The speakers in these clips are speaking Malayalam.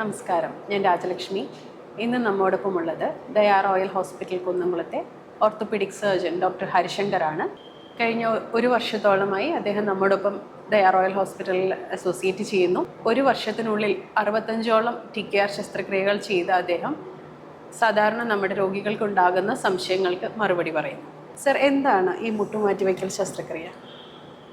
നമസ്കാരം. ഞാൻ രാജലക്ഷ്മി. ഇന്ന് നമ്മോടൊപ്പം ഉള്ളത് ദയാ റോയൽ ഹോസ്പിറ്റൽ കുന്നംകുളത്തെ ഓർത്തോപീഡിക് സർജൻ ഡോക്ടർ ഹരിശങ്കറാണ്. കഴിഞ്ഞ ഒരു വർഷത്തോളമായി അദ്ദേഹം നമ്മോടൊപ്പം ദയാ റോയൽ ഹോസ്പിറ്റലിൽ അസോസിയേറ്റ് ചെയ്യുന്നു. ഒരു വർഷത്തിനുള്ളിൽ അറുപത്തഞ്ചോളം ടി കെ ആർ ശസ്ത്രക്രിയകൾ ചെയ്ത അദ്ദേഹം സാധാരണ നമ്മുടെ രോഗികൾക്കുണ്ടാകുന്ന സംശയങ്ങൾക്ക് മറുപടി പറയുന്നു. സർ എന്താണ് ഈ മുട്ടുമാറ്റിവയ്ക്കൽ ശസ്ത്രക്രിയ?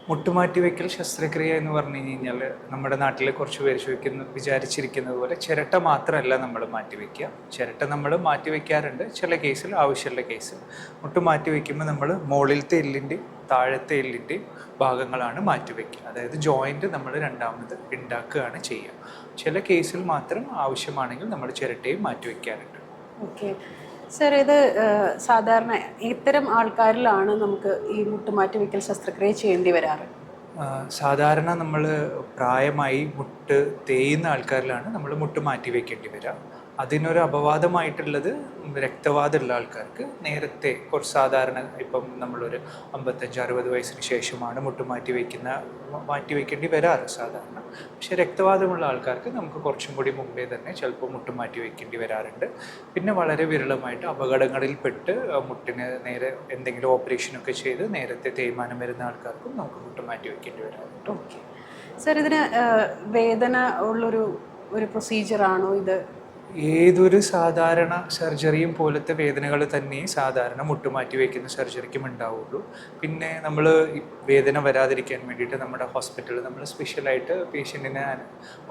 മുട്ടുമാറ്റിവെക്കൽ ശസ്ത്രക്രിയ എന്ന് പറഞ്ഞു കഴിഞ്ഞാൽ നമ്മുടെ നാട്ടിൽ കുറച്ച് പേര് ചോദിക്കുന്ന വിചാരിച്ചിരിക്കുന്നത് പോലെ ചിരട്ട മാത്രമല്ല നമ്മൾ മാറ്റിവെക്കുക ചിരട്ട നമ്മൾ മാറ്റിവെക്കാറുണ്ട് ചില കേസിൽ ആവശ്യമുള്ള കേസിൽ മുട്ട് മാറ്റിവെക്കുമ്പോൾ നമ്മൾ മുകളിലത്തെ എല്ലിന്റെ താഴത്തെ എല്ലിന്റെ ഭാഗങ്ങളാണ് മാറ്റിവെക്കുക അതായത് ജോയിന്റ് നമ്മൾ രണ്ടാമത് ഉണ്ടാക്കുകയാണ് ചെയ്യുക. ചില കേസിൽ മാത്രം ആവശ്യമാണെങ്കിൽ നമ്മൾ ചിരട്ടയും മാറ്റിവെക്കാറുണ്ട് ഓക്കെ സർ ഇത് സാധാരണ ഇത്തരം ആൾക്കാരിലാണ് നമുക്ക് ഈ മുട്ടുമാറ്റി വയ്ക്കൽ ശസ്ത്രക്രിയ ചെയ്യേണ്ടി വരാറ്. സാധാരണ നമ്മൾ പ്രായമായി മുട്ട് തേയുന്ന ആൾക്കാരിലാണ് നമ്മൾ മുട്ട് മാറ്റി വയ്ക്കേണ്ടി വരിക അതിനൊരു അപവാദമായിട്ടുള്ളത് രക്തവാദമുള്ള ആൾക്കാർക്ക് നേരത്തെ കുറച്ച് സാധാരണ ഇപ്പം നമ്മളൊരു അമ്പത്തഞ്ച് അറുപത് വയസ്സിന് ശേഷമാണ് മുട്ട് മാറ്റി വയ്ക്കുന്ന മാറ്റി വയ്ക്കേണ്ടി വരാറ് സാധാരണ. പക്ഷെ രക്തവാദമുള്ള ആൾക്കാർക്ക് നമുക്ക് കുറച്ചും കൂടി മുമ്പേ തന്നെ ചിലപ്പോൾ മുട്ട് മാറ്റി വയ്ക്കേണ്ടി വരാറുണ്ട്. പിന്നെ വളരെ വിരളമായിട്ട് അപകടങ്ങളിൽപ്പെട്ട് മുട്ടിന് നേരെ എന്തെങ്കിലും ഓപ്പറേഷനൊക്കെ ചെയ്ത് നേരത്തെ തേയ്മാനം വരുന്ന ആൾക്കാർക്കും നമുക്ക് മുട്ട് മാറ്റി വയ്ക്കേണ്ടി വരാറുണ്ട്. ഓക്കെ. സർ ഇതിന് വേദന ഉള്ളൊരു ഒരു പ്രൊസീജിയറാണോ ഇത്? ഏതൊരു സാധാരണ സർജറിയും പോലത്തെ വേദനകൾ തന്നെ സാധാരണ മുട്ടുമാറ്റി വയ്ക്കുന്ന സർജറിക്കും ഉണ്ടാവുള്ളൂ. പിന്നെ നമ്മൾ വേദന വരാതിരിക്കാൻ വേണ്ടിയിട്ട് നമ്മുടെ ഹോസ്പിറ്റലിൽ നമ്മൾ സ്പെഷ്യലായിട്ട് പേഷ്യന്റിന്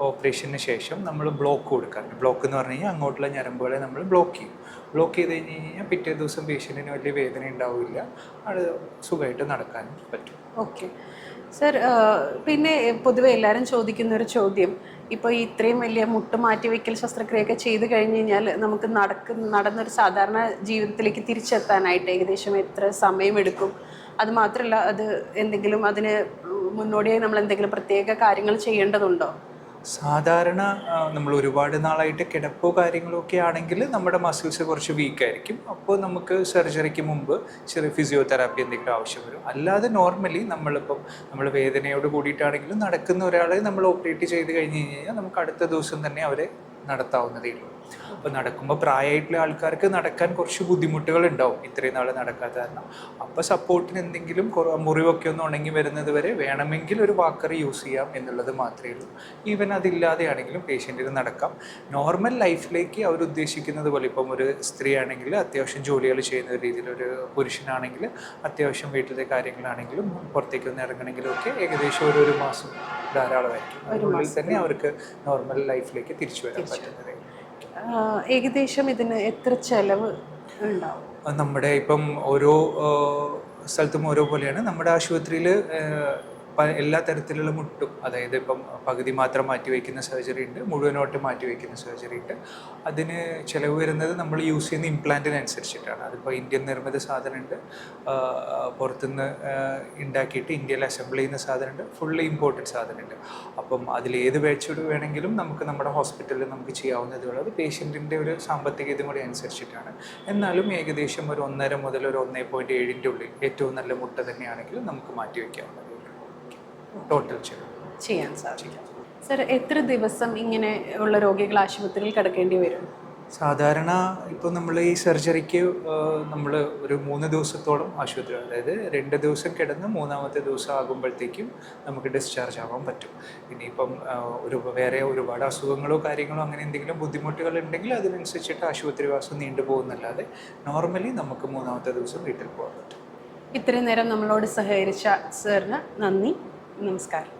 ഓപ്പറേഷന് ശേഷം നമ്മൾ ബ്ലോക്ക് കൊടുക്കാറുണ്ട് ബ്ലോക്ക് എന്ന് പറഞ്ഞു കഴിഞ്ഞാൽ അങ്ങോട്ടുള്ള ഞരമ്പുകളെ നമ്മൾ ബ്ലോക്ക് ചെയ്യും. ബ്ലോക്ക് ചെയ്ത് കഴിഞ്ഞ് കഴിഞ്ഞാൽ പിറ്റേ ദിവസം പേഷ്യന്റിന് വലിയ വേദന ഉണ്ടാവില്ല. അത് സുഖമായിട്ട് നടക്കാനും പറ്റും. ഓക്കെ. സർ പിന്നെ പൊതുവെ എല്ലാവരും ചോദിക്കുന്ന ഒരു ചോദ്യം. ഇപ്പോൾ ഈ ഇത്രയും വലിയ മുട്ടുമാറ്റി മാറ്റിവെക്കൽ ശസ്ത്രക്രിയയൊക്കെ ചെയ്ത് കഴിഞ്ഞ് കഴിഞ്ഞാൽ നമുക്ക് നടക്ക് നടന്നൊരു സാധാരണ ജീവിതത്തിലേക്ക് തിരിച്ചെത്താനായിട്ട് ഏകദേശം എത്ര സമയമെടുക്കും? അത് മാത്രമല്ല അത് എന്തെങ്കിലും അതിന് മുന്നോടിയായി നമ്മൾ എന്തെങ്കിലും പ്രത്യേക കാര്യങ്ങൾ ചെയ്യേണ്ടതുണ്ടോ? സാധാരണ നമ്മൾ ഒരുപാട് നാളായിട്ട് കിടപ്പോ കാര്യങ്ങളൊക്കെ ആണെങ്കിൽ നമ്മുടെ മസിൽസ് കുറച്ച് വീക്ക് ആയിരിക്കും. അപ്പോൾ നമുക്ക് സർജറിക്ക് മുമ്പ് ചെറിയ ഫിസിയോതെറാപ്പി എന്തെങ്കിലും ആവശ്യം വരും. അല്ലാതെ നോർമലി നമ്മളിപ്പം നമ്മൾ വേദനയോട് കൂടിയിട്ടാണെങ്കിലും നടക്കുന്ന ഒരാളെ നമ്മൾ ഓപ്പറേറ്റ് ചെയ്ത് കഴിഞ്ഞ് കഴിഞ്ഞാൽ നമുക്ക് അടുത്ത ദിവസം തന്നെ അവരെ നടത്താവുന്നതേ ഉള്ളൂ. അപ്പോൾ നടക്കുമ്പോൾ പ്രായമായിട്ടുള്ള ആൾക്കാർക്ക് നടക്കാൻ കുറച്ച് ബുദ്ധിമുട്ടുകൾ ഉണ്ടാവും ഇത്രയും നാൾ നടക്കാത്ത കാരണം. അപ്പോൾ സപ്പോർട്ടിന് എന്തെങ്കിലും കുറ മുറിവൊക്കെ ഒന്ന് ഉണങ്ങി വരുന്നത് വരെ വേണമെങ്കിൽ ഒരു വാക്കർ യൂസ് ചെയ്യാം എന്നുള്ളത് മാത്രമേ ഉള്ളൂ. ഈവൻ അതില്ലാതെയാണെങ്കിലും പേഷ്യന്റിന് നടക്കാം. നോർമൽ ലൈഫിലേക്ക് അവർ ഉദ്ദേശിക്കുന്നത് പോലെ ഇപ്പം ഒരു സ്ത്രീ ആണെങ്കിൽ അത്യാവശ്യം ജോലികൾ ചെയ്യുന്ന രീതിയിൽ ഒരു പുരുഷനാണെങ്കിൽ അത്യാവശ്യം വീട്ടിലെ കാര്യങ്ങളാണെങ്കിലും പുറത്തേക്ക് ഒന്ന് ഇറങ്ങണമെങ്കിലും ഒക്കെ ഏകദേശം ഒരു ഒരു മാസം ധാരാളമായിരിക്കും. അതിനുള്ളിൽ തന്നെ അവർക്ക് നോർമൽ ലൈഫിലേക്ക് തിരിച്ചു വരാൻ പറ്റുന്നത്. ഏകദേശം ഇതിന് എത്ര ചെലവ് ഉണ്ടാവും? നമ്മുടെ ഇപ്പം ഓരോ സ്ഥലത്തും ഓരോ പോലെയാണ്. നമ്മുടെ ആശുപത്രിയിൽ എല്ലാ തരത്തിലുള്ള മുട്ടും അതായത് ഇപ്പം പകുതി മാത്രം മാറ്റി വയ്ക്കുന്ന സർജറി ഉണ്ട് മുഴുവനോട്ട് മാറ്റി വയ്ക്കുന്ന സർജറി ഉണ്ട്. അതിന് ചിലവ് വരുന്നത് നമ്മൾ യൂസ് ചെയ്യുന്ന ഇംപ്ലാന്റിനനുസരിച്ചിട്ടാണ് അതിപ്പോൾ ഇന്ത്യൻ നിർമ്മിത സാധനമുണ്ട്. പുറത്തുനിന്ന് ഉണ്ടാക്കിയിട്ട് ഇന്ത്യയിൽ അസംബിൾ ചെയ്യുന്ന സാധനമുണ്ട്. ഫുള്ളി ഇമ്പോർട്ടഡ് സാധനമുണ്ട്. അപ്പം അതിൽ ഏത് ബാച്ചോട് വേണമെങ്കിലും നമുക്ക് നമ്മുടെ ഹോസ്പിറ്റലിൽ നമുക്ക് ചെയ്യാവുന്നതേ ഉള്ളൂ അത് പേഷ്യന്റിന്റെ ഒരു സാമ്പത്തിക ഇതും കൂടി അനുസരിച്ചിട്ടാണ്. എന്നാലും ഏകദേശം ഒരു ഒന്നര മുതൽ ഒരു ഒന്നേ പോയിന്റ് ഏഴിന്റെ ഉള്ളിൽ ഏറ്റവും നല്ല മുട്ട തന്നെയാണെങ്കിലും നമുക്ക് മാറ്റി വയ്ക്കാവുന്നതേ ടോട്ടൽ ചെയ്യണം ചെയ്യാൻ സാധിക്കും. സർ എത്ര ദിവസം ഇങ്ങനെ ഉള്ള രോഗികൾ ആശുപത്രിയിൽ കിടക്കേണ്ടി വരും? സാധാരണ ഇപ്പോൾ നമ്മൾ ഈ സർജറിക്ക് നമ്മൾ ഒരു മൂന്ന് ദിവസത്തോളം ആശുപത്രി അതായത് രണ്ട് ദിവസം കിടന്ന് മൂന്നാമത്തെ ദിവസം ആകുമ്പോഴത്തേക്കും നമുക്ക് ഡിസ്ചാർജ് ആവാൻ പറ്റും. ഇനിയിപ്പം ഒരു വേറെ ഒരുപാട് അസുഖങ്ങളോ കാര്യങ്ങളോ അങ്ങനെ എന്തെങ്കിലും ബുദ്ധിമുട്ടുകൾ ഉണ്ടെങ്കിൽ അതിനനുസരിച്ചിട്ട് ആശുപത്രിവാസം നീണ്ടുപോകുന്നല്ലാതെ നോർമലി നമുക്ക് മൂന്നാമത്തെ ദിവസം വീട്ടിൽ പോകാൻ പറ്റും. ഇത്രയും നേരം നമ്മളോട് സഹകരിച്ച സാറിന് നന്ദി. നമസ്കാരം